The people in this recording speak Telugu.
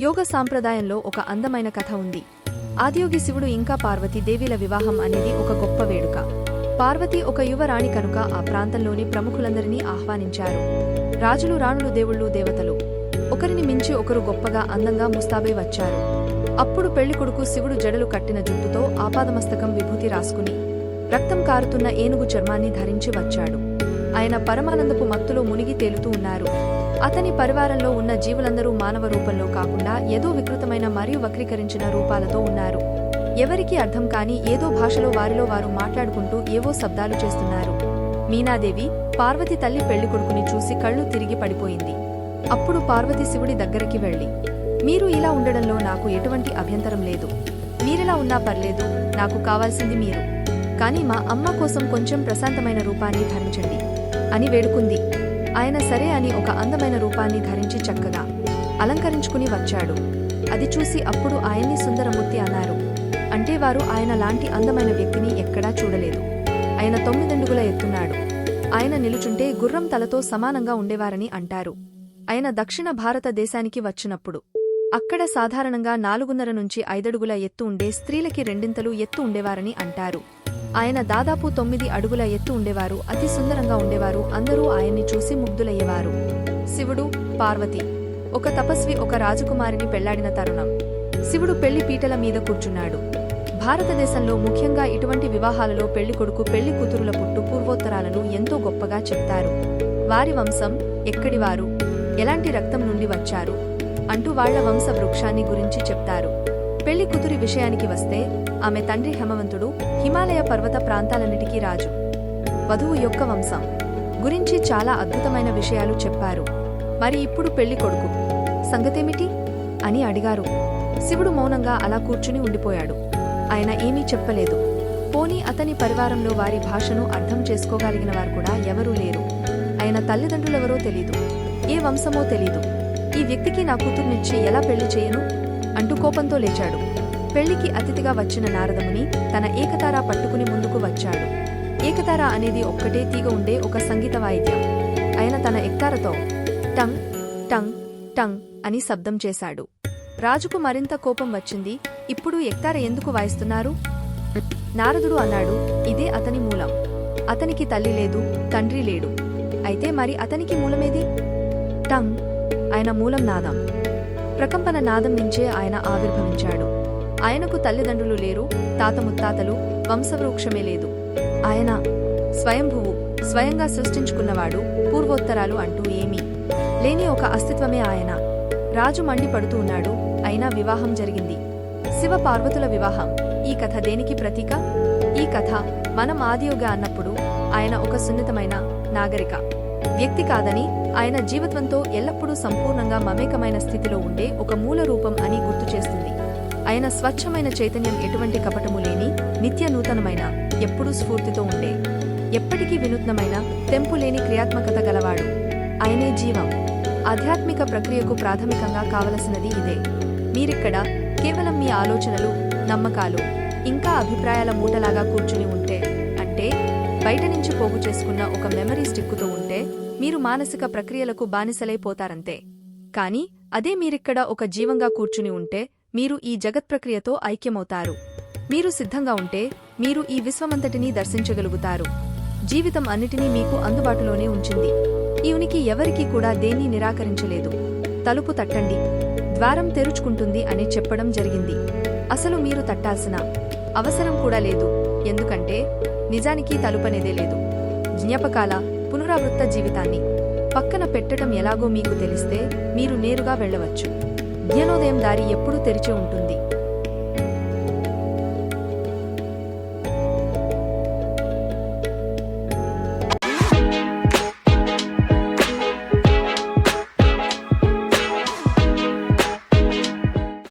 యోగ సాంప్రదాయంలో ఒక అందమైన కథ ఉంది. ఆదియోగి శివుడు ఇంకా పార్వతి దేవిల వివాహం అనేది ఒక గొప్ప వేడుక. పార్వతి ఒక యువరాణి కనుక ఆ ప్రాంతంలోని ప్రముఖులందరినీ ఆహ్వానించారు. రాజులు రాణులు దేవుళ్ళు దేవతలు. ఒకరిని మించి ఒకరు గొప్పగా అందంగా ముస్తాబై వచ్చారు. అప్పుడు పెళ్ళికొడుకు శివుడు జడలు కట్టిన జుట్టుతో ఆపాదమస్తకం విభూతి రాసుకుని రక్తం కారుతున్న ఏనుగు చర్మాన్ని ధరించి వచ్చాడు. ఆయన పరమానందపు మత్తులో మునిగి తేలుతూ ఉన్నారు. అతని పరివారంలో ఉన్న జీవులందరూ మానవ రూపంలో కాకుండా ఏదో వికృతమైన మరియు వక్రీకరించిన రూపాలతో ఉన్నారు. ఎవరికీ అర్థం కాని ఏదో భాషలో వారిలో వారు మాట్లాడుకుంటూ ఏవో శబ్దాలు చేస్తున్నారు. మీనాదేవి పార్వతి తల్లి పెళ్ళి కొడుకుని చూసి కళ్ళు తిరిగి పడిపోయింది. అప్పుడు పార్వతి శివుడి దగ్గరికి వెళ్ళి మీరు ఇలా ఉండడంలో నాకు ఎటువంటి అభ్యంతరం లేదు. మీరిలా ఉన్నా పర్లేదు నాకు కావాల్సింది మీరు. కానీ మా అమ్మ కోసం కొంచెం ప్రశాంతమైన రూపాన్ని ధరించండి. అని వేడుకుంది. ఆయన సరే అని ఒక అందమైన రూపాన్ని ధరించి చక్కగా అలంకరించుకుని వచ్చాడు. అది చూసి అప్పుడు ఆయన్ని సుందరమూర్తి అన్నారు. అంటే వారు ఆయన లాంటి అందమైన వ్యక్తిని ఎక్కడా చూడలేదు. ఆయన తొమ్మిదండుగుల ఎత్తున్నాడు. ఆయన నిలుచుంటే గుర్రం తలతో సమానంగా ఉండేవారని అంటారు. ఆయన దక్షిణ భారతదేశానికి వచ్చినప్పుడు. అక్కడ సాధారణంగా నాలుగున్నర నుంచి ఐదడుగుల ఎత్తు ఉండే స్త్రీలకి రెండింతలు ఎత్తు ఉండేవారని అంటారు. ఆయన దాదాపు తొమ్మిది అడుగుల ఎత్తు ఉండేవారు అతి సుందరంగా ఉండేవారు. అందరూ ఆయన్ని చూసి ముగ్ధులయ్యేవారు. శివుడు పార్వతి ఒక తపస్వి ఒక రాజకుమారిని పెళ్ళాడిన తరుణం. శివుడు పెళ్ళి పీటల మీద కూర్చున్నాడు. భారతదేశంలో ముఖ్యంగా ఇటువంటి వివాహాలలో పెళ్ళి కొడుకు పెళ్ళి కూతురుల పుట్టు పూర్వోత్తరాలను ఎంతో గొప్పగా చెప్తారు. వారి వంశం ఎక్కడివారు ఎలాంటి రక్తం నుండి వచ్చారు? అంటూ వాళ్ళ వంశ వృక్షాన్ని గురించి చెప్తారు. పెళ్ళి కూతురి విషయానికి వస్తే ఆమె తండ్రి హేమవంతుడు హిమాలయ పర్వత ప్రాంతాలన్నిటికీ రాజు. వధువు యొక్క వంశం. గురించి చాలా అద్భుతమైన విషయాలు చెప్పారు. మరి ఇప్పుడు పెళ్ళి కొడుకు. సంగతేమిటి? అని అడిగారు. శివుడు మౌనంగా అలా కూర్చుని ఉండిపోయాడు. ఆయన ఏమీ చెప్పలేదు. పోనీ అతని పరివారంలో వారి భాషను అర్థం చేసుకోగలిగిన వారు కూడా ఎవరూ లేరు. ఆయన తల్లిదండ్రులెవరో తెలీదు. ఏ వంశమో తెలీదు. ఈ వ్యక్తికి నా కూతుర్నిచ్చి ఎలా పెళ్ళి చేయను? అంటూ కోపంతో లేచాడు. పెళ్ళికి అతిథిగా వచ్చిన నారదముని తన ఏకతారా పట్టుకుని ముందుకు వచ్చాడు. ఏకతార అనేది ఒక్కటే తీగ ఉండే ఒక సంగీత వాయిద్యం. ఆయన తన ఎక్తారతో టంగ్ టంగ్ టంగ్ అని శబ్దం చేశాడు. రాజుకు మరింత కోపం వచ్చింది. ఇప్పుడు ఎక్తార ఎందుకు వాయిస్తున్నారు? నారదుడు అన్నాడు ఇదే అతని మూలం. అతనికి తల్లి లేదు తండ్రి లేడు. అయితే మరి అతనికి మూలమేది? టంగ్ ఆయన మూలం నాదం. ప్రకంపన నాదం నుంచే ఆయన ఆవిర్భవించాడు. ఆయనకు తల్లిదండ్రులు లేరు తాత ముత్తాతలు వంశవృక్షమే లేదు. ఆయన స్వయంభువు స్వయంగా సృష్టించుకున్నవాడు పూర్వోత్తరాలు అంటూ ఏమీ. లేని ఒక అస్తిత్వమే ఆయన. రాజు మండిపడుతూ ఉన్నాడు అయినా వివాహం జరిగింది. శివ పార్వతుల వివాహం. ఈ కథ దేనికి ప్రతీక? ఈ కథ మనం ఆదియోగ అన్నప్పుడు ఆయన ఒక సున్నితమైన నాగరిక. వ్యక్తి కాదని ఆయన జీవత్వంతో ఎల్లప్పుడూ సంపూర్ణంగా మమేకమైన స్థితిలో ఉండే ఒక మూల రూపం అని గుర్తు చేస్తుంది. ఆయన స్వచ్ఛమైన చైతన్యం ఎటువంటి కపటము లేని నిత్య నూతనమైన ఎప్పుడూ స్ఫూర్తితో ఉండే ఎప్పటికీ వినూత్నమైన తెంపు లేని క్రియాత్మకత గలవాడు. ఆయనే జీవం. ఆధ్యాత్మిక ప్రక్రియకు ప్రాథమికంగా కావలసినది ఇదే. మీరిక్కడ కేవలం మీ ఆలోచనలు నమ్మకాలు ఇంకా అభిప్రాయాల మూటలాగా కూర్చుని ఉంటే అంటే బయట నుంచి పోగు చేసుకున్న ఒక మెమరీ స్టిక్కుతో ఉంటే మీరు మానసిక ప్రక్రియలకు బానిసలైపోతారంతే కాని అదే మీరిక్కడ ఒక జీవంగా కూర్చుని ఉంటే మీరు ఈ జగత్ ప్రక్రియతో ఐక్యమవుతారు. మీరు సిద్ధంగా ఉంటే మీరు ఈ విశ్వమంతటినీ దర్శించగలుగుతారు. జీవితం అన్నిటినీ మీకు అందుబాటులోనే ఉంచింది. ఈ ఉనికి ఎవరికీ కూడా దేన్ని నిరాకరించలేదు. తలుపు తట్టండి. ద్వారం తెరుచుకుంటుంది అని చెప్పడం జరిగింది. అసలు మీరు తట్టాల్సిన అవసరం కూడా లేదు. ఎందుకంటే నిజానికి తలుపనేదే లేదు. జ్ఞాపకాల పునరావృత్త జీవితాన్ని పక్కన పెట్టడం ఎలాగో మీకు తెలిస్తే మీరు నేరుగా వెళ్ళవచ్చు. జ్ఞానోదయం దారి ఎప్పుడూ తెరిచి ఉంటుంది.